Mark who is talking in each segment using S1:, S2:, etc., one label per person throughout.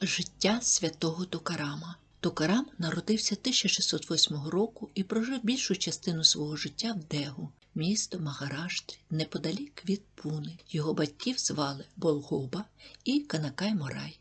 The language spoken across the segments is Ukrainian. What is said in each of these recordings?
S1: Життя святого Токарама. Токарам народився 1608 року і прожив більшу частину свого життя в Дегу, місто Магараштрі, неподалік від Пуни. Його батьків звали Болгоба і Канакай Морай.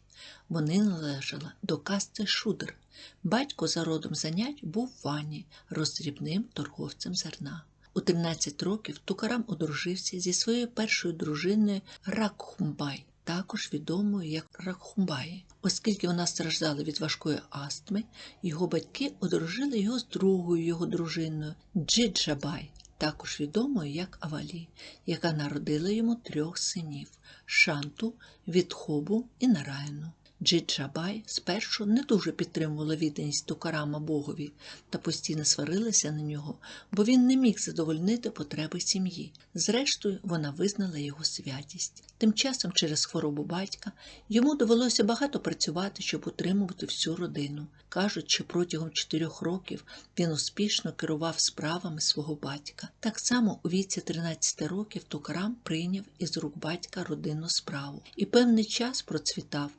S1: Вони належали до касти Шудр. Батько за родом занять був Вані, роздрібним торговцем зерна. У 13 років Тукарам одружився зі своєю першою дружиною Ракхумбай, також відомою як Ракхумбаї. Оскільки вона страждала від важкої астми, його батьки одружили його з другою його дружиною Джиджабай, також відомою як Авалі, яка народила йому трьох синів Шанту, Відхобу і Нараяну. Джиджабай спершу не дуже підтримувала відданість Тукарама Богові та постійно сварилася на нього, бо він не міг задовольнити потреби сім'ї. Зрештою, вона визнала його святість. Тим часом, через хворобу батька, йому довелося багато працювати, щоб утримувати всю родину. Кажуть, що протягом чотирьох років він успішно керував справами свого батька. Так само у віці 13 років Тукарам прийняв із рук батька родинну справу і певний час процвітав,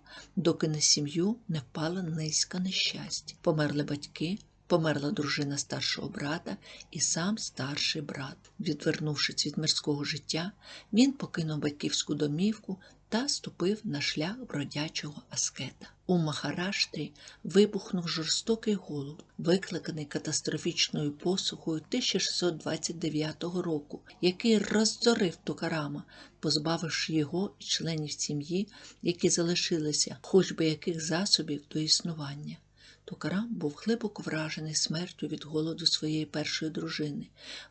S1: доки на сім'ю не впала низька нещастя. Померли батьки, померла дружина старшого брата і сам старший брат. Відвернувшись від мирського життя, він покинув батьківську домівку та ступив на шлях бродячого аскета. У Махараштрі вибухнув жорстокий голод, викликаний катастрофічною посухою 1629 року, який роззорив Токарама, позбавивши його і членів сім'ї, які залишилися, хоч би яких засобів до існування. Токарам був глибоко вражений смертю від голоду своєї першої дружини.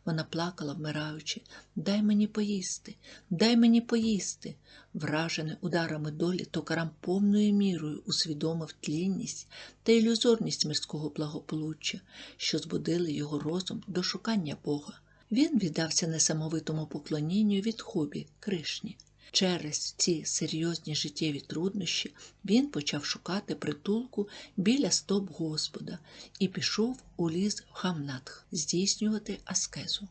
S1: Вона плакала, вмираючи Дай мені поїсти, дай мені поїсти. Вражений ударами долі, Токарам повною мірою усвідомив тлінність та ілюзорність мирського благополуччя, що збудили його розум до шукання Бога. Він віддався несамовитому поклонінню від хобі Кришні. Через ці серйозні життєві труднощі він почав шукати притулку біля стоп Господа і пішов у ліс в Хамнатх здійснювати аскезу.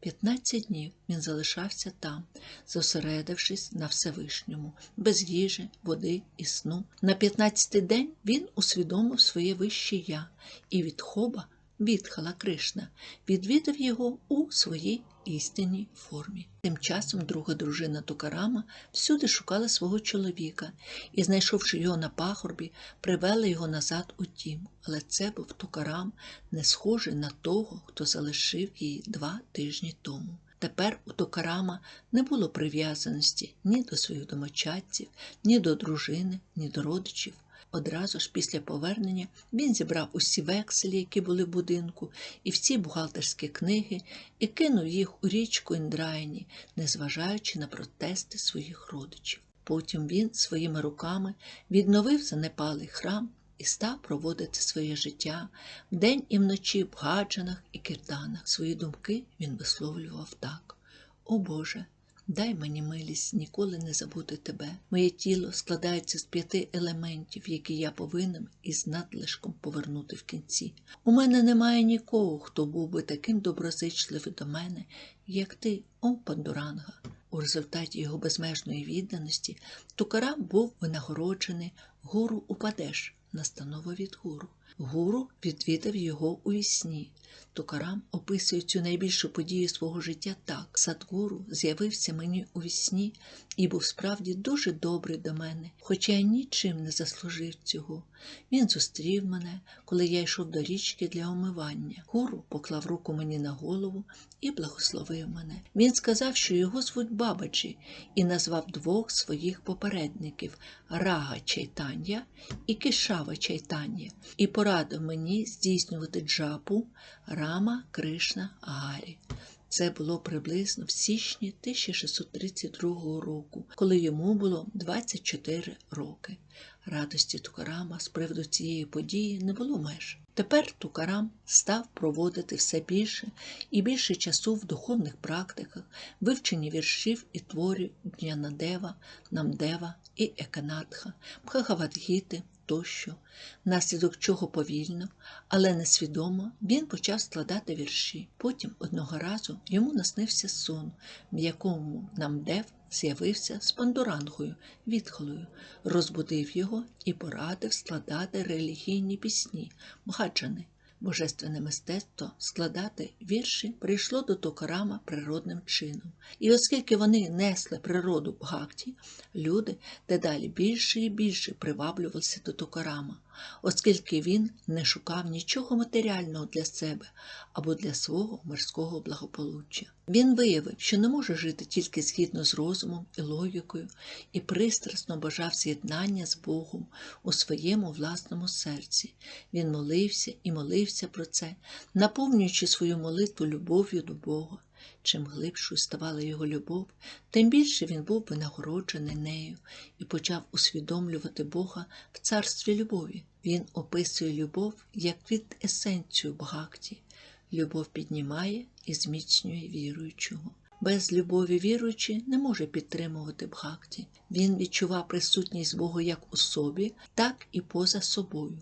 S1: 15 днів він залишався там, зосередившись на Всевишньому, без їжі, води і сну. На 15-й день він усвідомив своє вище я і від хоба Відхала Кришна, відвідав його у своїй істинній формі. Тим часом друга дружина Тукарама всюди шукала свого чоловіка і, знайшовши його на пахорбі, привела його назад у тім. Але це був Тукарам, не схожий на того, хто залишив її два тижні тому. Тепер у Токарама не було прив'язаності ні до своїх домочадців, ні до дружини, ні до родичів. Одразу ж після повернення він зібрав усі векселі, які були в будинку, і всі бухгалтерські книги, і кинув їх у річку Індрайні, незважаючи на протести своїх родичів. Потім він своїми руками відновив занепалий храм і став проводити своє життя вдень і вночі в гаджанах і кирданах. Свої думки він висловлював так: О Боже! Дай мені милість ніколи не забути тебе. Моє тіло складається з п'яти елементів, які я повинен із надлишком повернути в кінці. У мене немає нікого, хто був би таким доброзичливий до мене, як ти, о Пандуранга. У результаті його безмежної відданості Тукарам був винагороджений гуру Упадеш, настанову від гуру. Гуру відвідав його у вісні. Тукарам описує цю найбільшу подію свого життя так: Садгуру з'явився мені у вісні і був справді дуже добрий до мене, хоча я нічим не заслужив цього. Він зустрів мене, коли я йшов до річки для омивання. Гуру поклав руку мені на голову і благословив мене. Він сказав, що його звуть Бабаджі, і назвав двох своїх попередників Рага Чайтання і Кишава Чайтання, і порадив мені здійснювати джапу Рама Кришна Гарі. Це було приблизно в січні 1632 року, коли йому було 24 роки. Радості Тукарама з приводу цієї події не було меж. Тепер Тукарам став проводити все більше і більше часу в духовних практиках, вивченні віршів і творів Днянадева, Намдева і Еканатха, Бхагавадгіти, тощо, внаслідок чого повільно, але несвідомо він почав складати вірші. Потім одного разу йому наснився сон, в якому намдев з'явився з пандурангою, відхолою, розбудив його і порадив складати релігійні пісні, бгаджани. Божественне мистецтво складати вірші прийшло до Токарама природним чином. І оскільки вони несли природу Бхакті, люди дедалі більше і більше приваблювалися до Токарама, оскільки він не шукав нічого матеріального для себе або для свого мирського благополуччя. Він виявив, що не може жити тільки згідно з розумом і логікою, і пристрасно бажав з'єднання з Богом у своєму власному серці. Він молився і молився про це, наповнюючи свою молитву любов'ю до Бога. Чим глибшою ставала його любов, тим більше він був винагороджений нею і почав усвідомлювати Бога в царстві любові. Він описує любов як від есенцію Бхакті. Любов піднімає і зміцнює віруючого. Без любові віруючий не може підтримувати Бхакті. Він відчував присутність Бога як у собі, так і поза собою.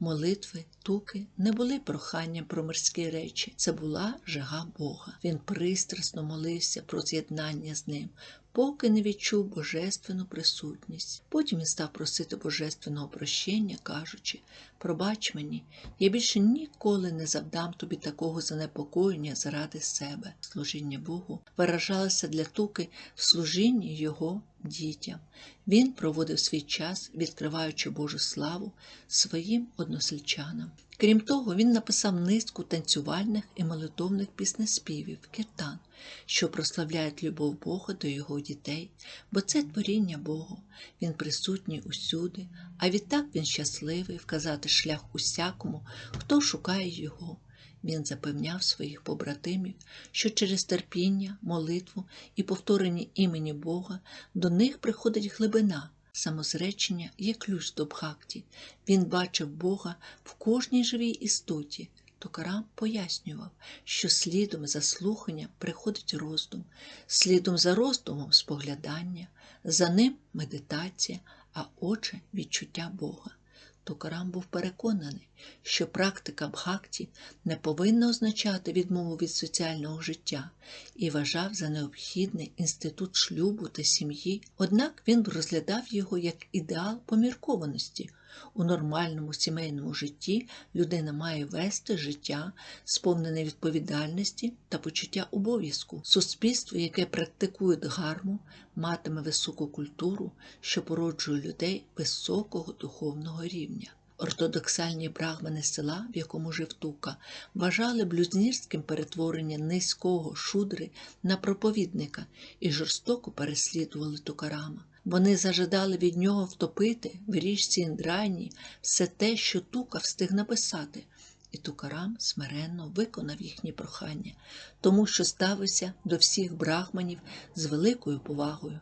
S1: Молитви, туки не були проханням про мирські речі, це була жага Бога. Він пристрасно молився про з'єднання з ним, поки не відчув божественну присутність. Потім він став просити божественного прощення, кажучи: Пробач мені, я більше ніколи не завдам тобі такого занепокоєння заради себе. Служіння Богу виражалося для туки в служінні його дітям. Він проводив свій час, відкриваючи Божу славу своїм односельчанам. Крім того, він написав низку танцювальних і молитовних піснеспівів кіртан, що прославляють любов Бога до його дітей, бо це творіння Бога. Він присутній усюди, а відтак він щасливий вказати шлях усякому, хто шукає його. Він запевняв своїх побратимів, що через терпіння, молитву і повторення імені Бога до них приходить глибина. Самозречення є ключ до Бхакті. Він бачив Бога в кожній живій істоті. Токарам пояснював, що слідом за слухання приходить роздум, слідом за роздумом споглядання, за ним медитація, а отже відчуття Бога. Токарам був переконаний, що практика бхакті не повинна означати відмову від соціального життя і вважав за необхідний інститут шлюбу та сім'ї, однак він розглядав його як ідеал поміркованості. У нормальному сімейному житті людина має вести життя, сповнене відповідальності та почуття обов'язку. Суспільство, яке практикує дгарму, матиме високу культуру, що породжує людей високого духовного рівня. Ортодоксальні брахмани села, в якому жив Тука, вважали блюзнірським перетворення низького шудри на проповідника і жорстоко переслідували Тукарама. Вони зажадали від нього втопити в річці Індрайні все те, що Тука встиг написати, і Тукарам смиренно виконав їхні прохання, тому що ставився до всіх брахманів з великою повагою.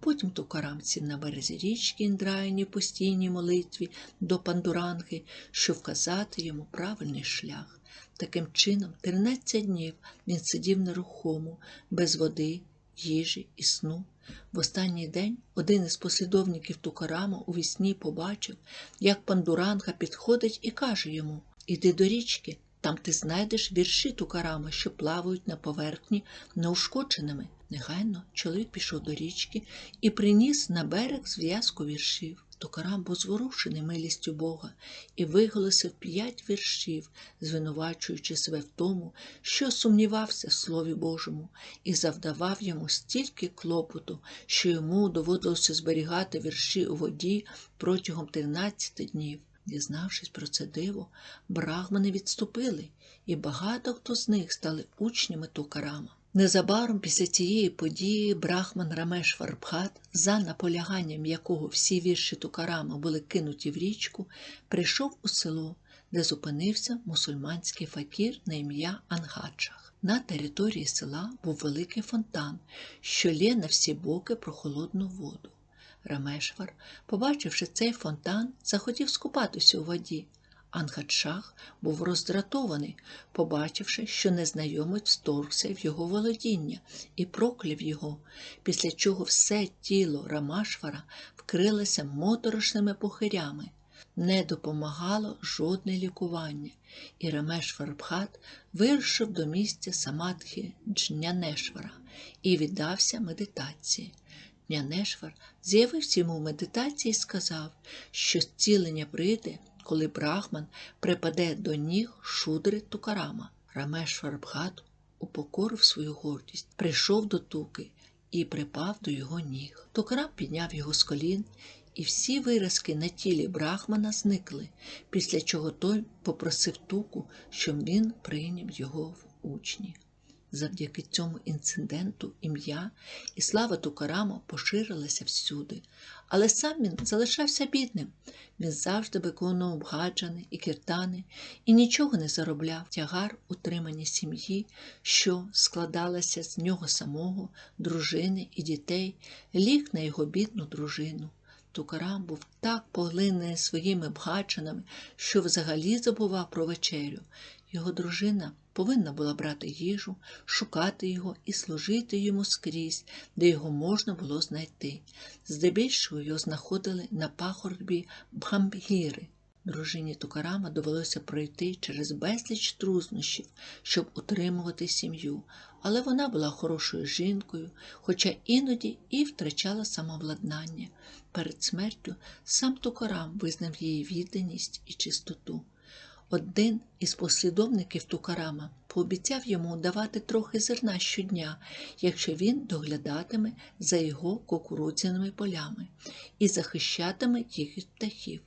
S1: Потім Тукарам сів на березі річки Індрайні в постійній молитві до пандуранги, щоб вказати йому правильний шлях. Таким чином, 13 днів він сидів нерухомо, без води, їжі і сну. В останній день один із послідовників Тукарама у вісні побачив, як пандуранга підходить і каже йому Іди до річки, там ти знайдеш вірші Тукарама, що плавають на поверхні неушкодженими. Негайно чоловік пішов до річки і приніс на берег зв'язку віршів. Токарам був зворушений милістю Бога і виголосив п'ять віршів, звинувачуючи себе в тому, що сумнівався в Слові Божому, і завдавав йому стільки клопоту, що йому доводилося зберігати вірші у воді протягом 13 днів. Дізнавшись про це диво, брахмани відступили, і багато хто з них стали учнями Тукарама. Незабаром після цієї події Брахман Рамеш Варбхат, за наполяганням якого всі вірші Тукарама були кинуті в річку, прийшов у село, де зупинився мусульманський факір на ім'я Ангачах. На території села був великий фонтан, що лє на всі боки прохолодну воду. Рамешвар, побачивши цей фонтан, захотів скупатися у воді. Ангадшах був роздратований, побачивши, що незнайомець вторгся в його володіння і прокляв його, після чого все тіло Рамашвара вкрилося моторошними похирями. Не допомагало жодне лікування, і Ремеш Фарбхат вирушив до місця Самадхи Джнянешвара і віддався медитації. Днянешвар з'явився йому в медитації і сказав, що зцілення прийде, коли Брахман припаде до ніг шудри Тукарама. Рамеш Фарбхат упокорив свою гордість, прийшов до туки і припав до його ніг. Тукарам підняв його з колін, і всі виразки на тілі Брахмана зникли, після чого той попросив туку, щоб він прийняв його в учні. Завдяки цьому інциденту ім'я і слава Тукарама поширилася всюди, але сам він залишався бідним. Він завжди виконував бгаджани і кіртани і нічого не заробляв тягар утримання сім'ї, що складалася з нього самого, дружини і дітей, ліг на його бідну дружину. Тукарам був так поглинений своїми бгаджанами, що взагалі забував про вечерю. Його дружина повинна була брати їжу, шукати його і служити йому скрізь, де його можна було знайти. Здебільшого його знаходили на пахорбі Бхамбгіри. Дружині Тукарама довелося пройти через безліч труднощів, щоб утримувати сім'ю, але вона була хорошою жінкою, хоча іноді і втрачала самовладнання. Перед смертю сам Тукарам визнав її відданість і чистоту. Один із послідовників Тукарама пообіцяв йому давати трохи зерна щодня, якщо він доглядатиме за його кукурудзяними полями і захищатиме їх від птахів.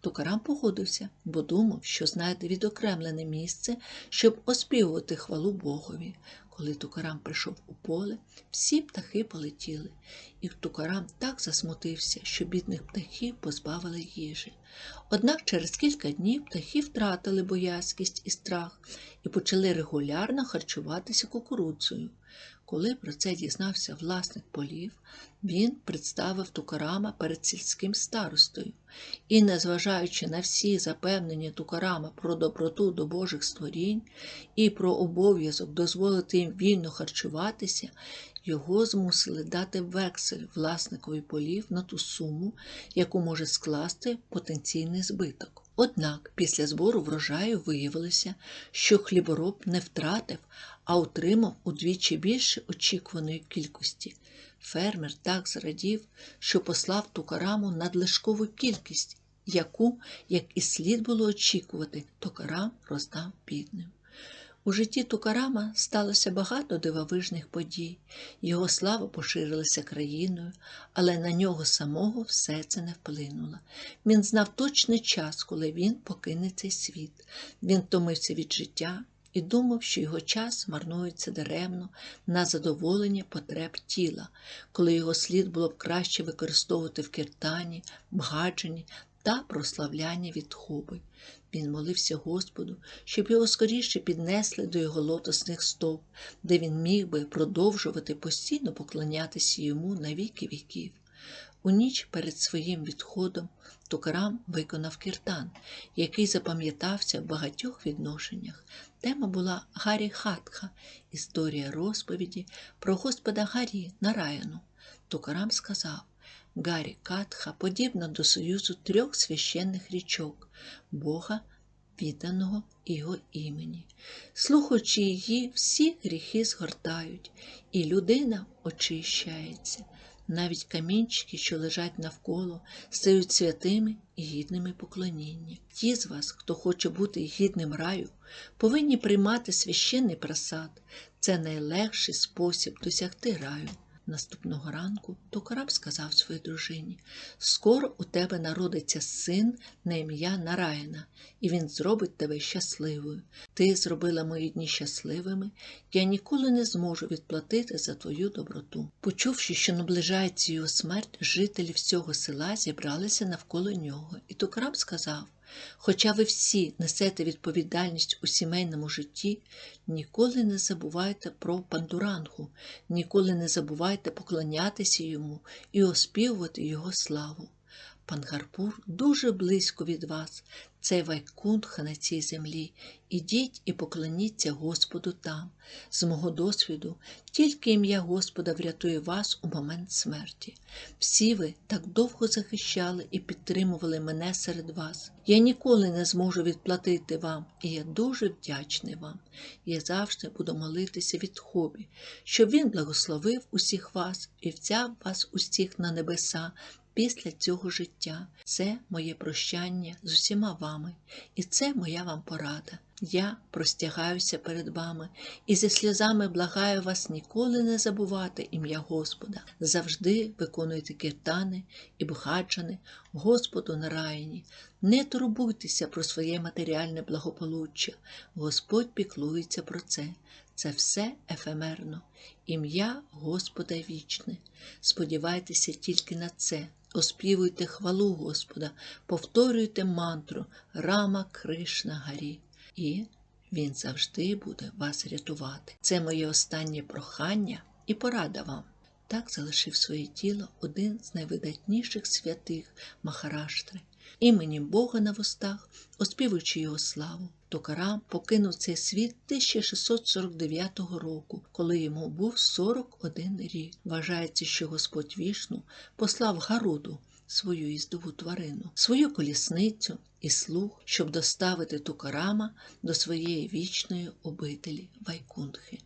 S1: Тукарам погодився, бо думав, що знайде відокремлене місце, щоб оспівувати хвалу Богові. Коли Тукарам прийшов у поле, всі птахи полетіли, і Тукарам так засмутився, що бідних птахів позбавили їжі. Однак через кілька днів птахи втратили боязкість і страх і почали регулярно харчуватися кукурудзою. Коли про це дізнався власник полів, він представив Тукарама перед сільським старостою і, незважаючи на всі запевнення Тукарама про доброту до Божих створінь і про обов'язок дозволити їм вільно харчуватися, його змусили дати вексель власникові полів на ту суму, яку може скласти потенційний збиток. Однак після збору врожаю виявилося, що хлібороб не втратив, а отримав удвічі більше очікуваної кількості. Фермер так зрадів, що послав Тукараму надлишкову кількість, яку, як і слід було очікувати, Токарам роздав бідним. У житті Тукарама сталося багато дивовижних подій, його слава поширилася країною, але на нього самого все це не вплинуло. Він знав точний час, коли він покине цей світ. Він втомився від життя і думав, що його час марнується даремно на задоволення потреб тіла, коли його слід було б краще використовувати в киртані, бгадженні та прославляння від хуби. Він молився Господу, щоб його скоріше піднесли до його лотосних стоп, де він міг би продовжувати постійно поклонятися йому на віки віків. У ніч перед своїм відходом Тукарам виконав кіртан, який запам'ятався в багатьох відношеннях. Тема була Гарі Хатха, історія розповіді про Господа Гарі Нараяну. Тукарам сказав Гарі Катха подібна до союзу трьох священних річок Бога, відданого його імені. Слухаючи її, всі гріхи згортають, і людина очищається. Навіть камінчики, що лежать навколо, стають святими і гідними поклоніння. Ті з вас, хто хоче бути гідним раю, повинні приймати священний просад. Це найлегший спосіб досягти раю. Наступного ранку Токараб сказав своїй дружині Скоро у тебе народиться син на ім'я Нараїна, і він зробить тебе щасливою. Ти зробила мої дні щасливими, я ніколи не зможу відплатити за твою доброту. Почувши, що наближається його смерть, жителі всього села зібралися навколо нього, і Токараб сказав Хоча ви всі несете відповідальність у сімейному житті, ніколи не забувайте про пандурангу, ніколи не забувайте поклонятися йому і оспівувати його славу. Пангарпур дуже близько від вас. Це Вайкунтха на цій землі. Ідіть і поклоніться Господу там. З мого досвіду, тільки ім'я Господа врятує вас у момент смерті. Всі ви так довго захищали і підтримували мене серед вас. Я ніколи не зможу відплатити вам, і я дуже вдячний вам. Я завжди буду молитися від хобі, щоб він благословив усіх вас і взяв вас усіх на небеса після цього життя. Це моє прощання з усіма вами, і це моя вам порада. Я простягаюся перед вами і зі сльозами благаю вас ніколи не забувати ім'я Господа. Завжди виконуйте киртани і бхаджани Господу на раїні. Не турбуйтеся про своє матеріальне благополуччя. Господь піклується про це. Це все ефемерно. Ім'я Господа вічне. Сподівайтеся тільки на це. Оспівуйте хвалу Господа, повторюйте мантру Рама Кришна Гарі, і Він завжди буде вас рятувати. Це моє останнє прохання і порада вам. Так залишив своє тіло один з найвидатніших святих Махараштри. Іменем Бога на вустах, оспівуючи його славу, Токарам покинув цей світ 1649 року, коли йому був 41 рік. Вважається, що Господь Вішну послав Гаруду, свою їздову тварину, свою колісницю і слух, щоб доставити Тукарама до своєї вічної обителі Вайкунтхи.